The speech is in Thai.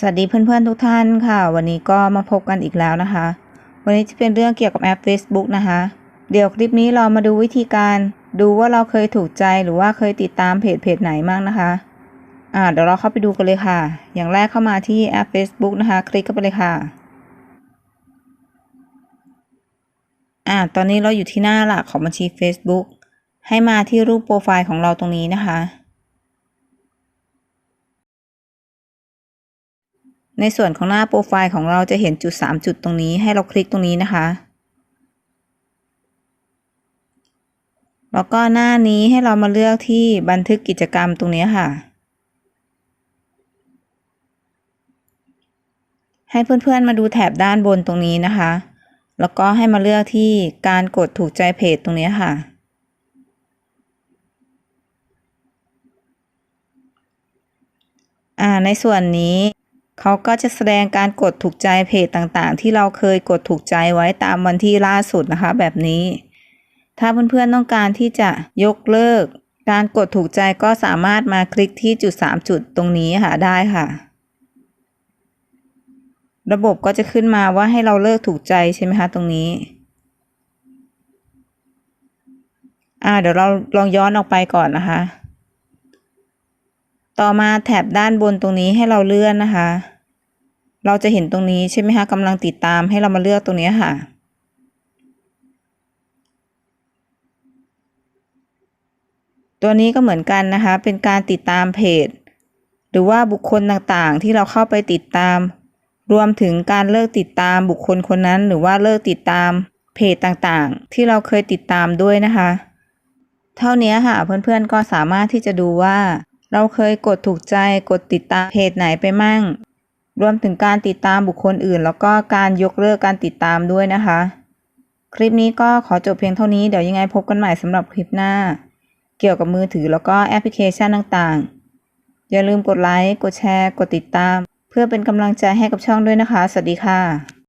สวัสดีเพื่อนๆทุกท่านค่ะ วันนี้ก็มาพบกันอีกแล้วนะคะ วันนี้จะเป็นเรื่องเกี่ยวกับแอป Facebook นะคะ เดี๋ยวคลิปนี้เรามาดูวิธีการดูว่าเราเคยถูกใจหรือว่าเคยติดตามเพจเพจไหนบ้างนะคะอ่าเดี๋ยวเราเข้าไปดูกันเลยค่ะ อย่างแรกเข้ามาที่แอป Facebook นะคะ คลิกเข้าไปเลยค่ะอ่าตอนนี้เราอยู่ที่หน้าหลักของบัญชี Facebook ให้มาที่รูปโปรไฟล์ของเราตรงนี้นะคะ ในส่วนของหน้าโปรไฟล์ของเราจะเห็นจุด 3 จุดตรงนี้ให้เราคลิกตรงนี้นะคะ แล้วก็หน้านี้ให้เรามาเลือกที่บันทึกกิจกรรมตรงนี้ค่ะ ให้เพื่อนๆมาดูแถบด้านบนตรงนี้นะคะ แล้วก็ให้มาเลือกที่การกดถูกใจเพจตรงนี้ค่ะในส่วนนี้ เขาก็จะแสดงการกดถูกใจเพจต่างๆ ที่เราเคยกดถูกใจไว้ตามวันที่ล่าสุดนะคะ แบบนี้ ถ้าเพื่อนๆต้องการที่จะยกเลิก การกดถูกใจก็สามารถมาคลิกที่จุด 3 จุดตรงนี้ค่ะได้ค่ะ ระบบก็จะขึ้นมาว่าให้เราเลิกถูกใจใช่ไหมคะตรงนี้อ่าเดี๋ยวเราลองย้อนออกไปก่อนนะคะ ต่อมาแถบด้านบนตรงนี้ให้เราเลื่อนนะคะ เราจะเห็นตรงนี้ใช่ไหมคะกำลังติดตามให้เรามาเลือกตรงนี้ค่ะ ตัวนี้ก็เหมือนกันนะคะ เป็นการติดตามเพจ หรือว่าบุคคลต่างๆ ที่เราเข้าไปติดตาม รวมถึงการเลิกติดตามบุคคลคนนั้น หรือว่าเลิกติดตามเพจต่างๆ ที่เราเคยติดตามด้วยนะคะ เท่านี้ค่ะเพื่อนๆก็สามารถที่จะดูว่า เราเคยกดถูกใจกดติดตามเพจไหนไปมั่ง รวมถึงการติดตามบุคคลอื่น แล้วก็การยกเลิกการติดตามด้วยนะคะ คลิปนี้ก็ขอจบเพียงเท่านี้เดี๋ยวยังไงพบกันใหม่สำหรับคลิปหน้า เกี่ยวกับมือถือแล้วก็แอปพลิเคชันต่างๆ อย่าลืมกดไลค์กดแชร์ กดติดตาม เพื่อเป็นกำลังใจให้กับช่องด้วยนะคะ สวัสดีค่ะ